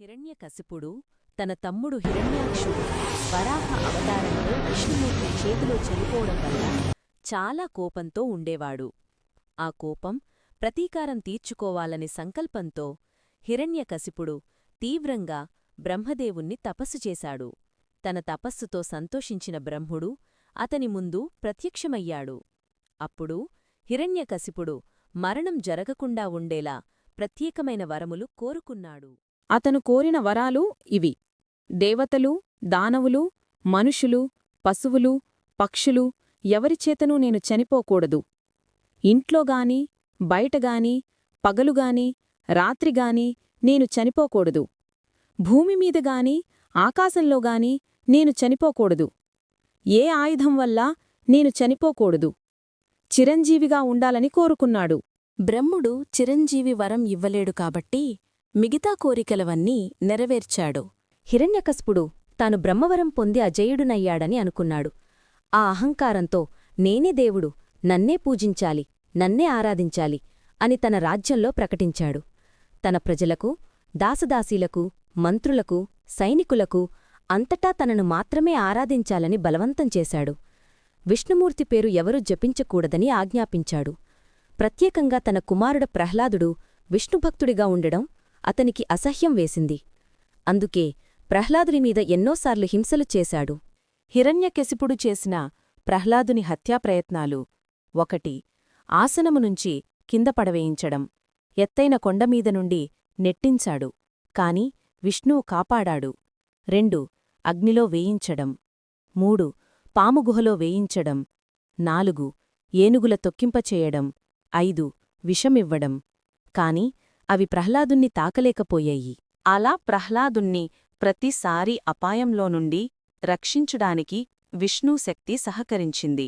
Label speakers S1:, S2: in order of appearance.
S1: హిరణ్యకశిపుడు తన తమ్ముడు హిరణ్యాక్షుడు వరాహ అవతారంలో విష్ణుమూర్తి చేతిలో చనిపోవడం వల్ల చాలా కోపంతో ఉండేవాడు. ఆ కోపం ప్రతీకారం తీర్చుకోవాలని సంకల్పంతో హిరణ్యకశిపుడు తీవ్రంగా బ్రహ్మదేవుణ్ణి తపస్సు చేశాడు. తన తపస్సుతో సంతోషించిన బ్రహ్ముడు అతని ముందు ప్రత్యక్షమయ్యాడు. అప్పుడు హిరణ్యకశిపుడు మరణం జరగకుండా ఉండేలా ప్రత్యేకమైన వరములు కోరుకున్నాడు.
S2: అతను కోరిన వరాలు ఇవి. దేవతలు దానవులు మనుషులు పశువులు పక్షులు ఎవరిచేతనూ నేను చనిపోకూడదు. ఇంట్లోగాని బయటగాని పగలుగాని రాత్రిగాని నేను చనిపోకూడదు. భూమిమీదగాని ఆకాశంలోగాని నేను చనిపోకూడదు. ఏ ఆయుధం వల్ల నేను చనిపోకూడదు. చిరంజీవిగా ఉండాలని కోరుకున్నాడు.
S1: బ్రహ్ముడు చిరంజీవి వరం ఇవ్వలేడు కాబట్టి మిగతా కోరికలవన్నీ నెరవేర్చాడు. హిరణ్యకస్పుడు తాను బ్రహ్మవరం పొంది అజయుడునయ్యాడని అనుకున్నాడు. ఆ అహంకారంతో నేనే దేవుడు నన్నే పూజించాలి నన్నే ఆరాధించాలి అని తన రాజ్యంలో ప్రకటించాడు. తన ప్రజలకు దాసదాసీలకు మంత్రులకు సైనికులకు అంతటా తనను మాత్రమే ఆరాధించాలని బలవంతం చేశాడు. విష్ణుమూర్తి పేరు ఎవరూ జపించకూడదని ఆజ్ఞాపించాడు. ప్రత్యేకంగా తన కుమారుడ ప్రహ్లాదుడు విష్ణుభక్తుడిగా ఉండడం అతనికి అసహ్యం వేసింది. అందుకే ప్రహ్లాదునిమీద ఎన్నోసార్లు హింసలు చేశాడు.
S3: హిరణ్యకెశిపుడు చేసిన ప్రహ్లాదుని హత్యాప్రయత్నాలు ఒకటి ఆసనము నుంచి కింద పడవేయించడం. ఎత్తైన కొండమీద నుండి నెట్టించాడు. కాని విష్ణువు కాపాడాడు. రెండు అగ్నిలో వేయించడం. మూడు పాముగుహలో వేయించడం. నాలుగు ఏనుగుల తొక్కింపచేయడం. ఐదు విషమివ్వడం. కాని అవి ప్రహ్లాదుణ్ణి తాకలేకపోయాయి. అలా ప్రహ్లాదుణ్ణి ప్రతిసారి అపాయంలో నుండి రక్షించుడానికి విష్ణుశక్తి సహకరించింది.